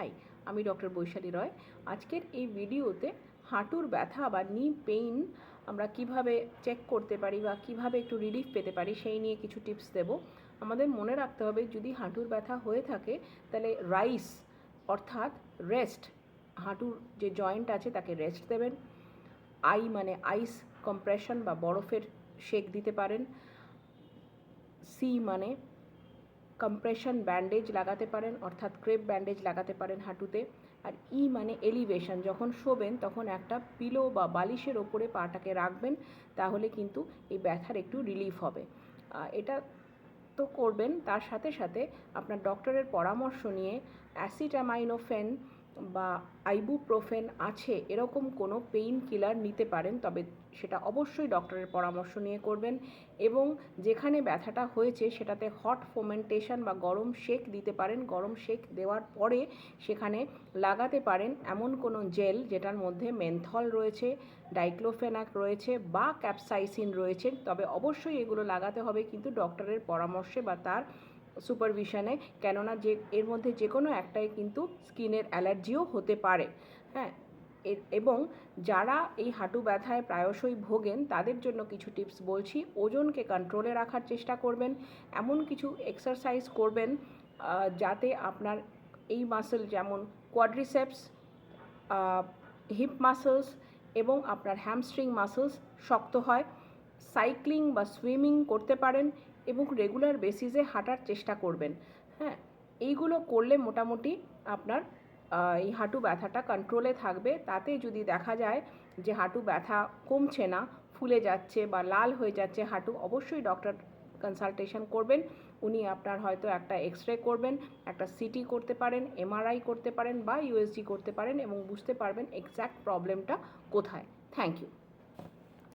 High আমি doctor Vaishali রয়। আজকের এই ভিডিওতে হাঁটুর ব্যথা বা নি পেইন আমরা কীভাবে চেক করতে পারি বা কীভাবে একটু রিলিফ পেতে পারি সেই নিয়ে কিছু টিপস দেব। আমাদের মনে রাখতে হবে, যদি হাঁটুর ব্যথা হয়ে থাকে, তাহলে রাইস অর্থাৎ রেস্ট হাঁটুর যে জয়েন্ট আছে তাকে রেস্ট দেবেন। আই মানে আইস কম্প্রেশন বা বরফের শেক দিতে পারেন। সি মানে কম্প্রেশন ব্যান্ডেজ লাগাতে পারেন, অর্থাৎ ক্রেপ ব্যান্ডেজ লাগাতে পারেন হাঁটুতে। আর ই মানে এলিভেশন যখন শোবেন তখন একটা পিলো বা বালিশের ওপরে পাটাকে রাখবেন, তাহলে কিন্তু এই ব্যথার একটু রিলিফ হবে। এটা তো করবেন, তার সাথে সাথে আপনার ডক্টরের পরামর্শ নিয়ে অ্যাসিটামাইনোফেন বা আইবুপ্রোফেন আছে, এরকম কোনো পেইন কিলার নিতে পারেন, তবে সেটা অবশ্যই ডক্টরের পরামর্শ নিয়ে করবেন এবং যেখানে ব্যথাটা হয়েছে সেটাতে হট ফোমেন্টেশন বা গরম শেক দিতে পারেন। গরম শেক দেওয়ার পরে সেখানে লাগাতে পারেন এমন কোনো জেল যেটার মধ্যে মেনথল রয়েছে ডাইক্লোফেনাক রয়েছে বা ক্যাপসাইসিন রয়েছে। তবে অবশ্যই এগুলো লাগাতে হবে, কিন্তু ডক্টরের পরামর্শে বা তার সুপারভিশনে কেননা যে, এর মধ্যে যে কোনো একটাই কিন্তু স্কিনের অ্যালার্জিও হতে পারে। হ্যাঁ এবং যারা এই হাঁটু ব্যথায় প্রায়শই ভোগেন, তাদের জন্য কিছু টিপস বলছি। ওজনকে কন্ট্রোলে রাখার চেষ্টা করবেন, এমন কিছু এক্সারসাইজ করবেন যাতে আপনার এই মাসেল যেমন কোয়াড্রিসেপস হিপ মাসেলস এবং আপনার হ্যামস্ট্রিং মাসেলস শক্ত হয়। সাইক্লিং বা সুইমিং করতে পারেন এবং রেগুলার বেসিসে হাঁটার চেষ্টা করবেন। হ্যাঁ এইগুলো করলে মোটামুটি আপনার এই হাঁটু ব্যথাটা কন্ট্রোলে থাকবে। তাতে যদি দেখা যায় যে হাঁটু ব্যথা কমছে না, ফুলে যাচ্ছে বা লাল হয়ে যাচ্ছে হাঁটু, অবশ্যই ডক্টর কনসালটেশন করবেন। উনি আপনার হয়তো একটা এক্স রে করবেন, একটা সিটি করতে পারেন এমআরআই করতে পারেন বা ইউএসজি করতে পারেন এবং বুঝতে পারবেন এক্স্যাক্ট প্রবলেমটা কোথায়। Thank you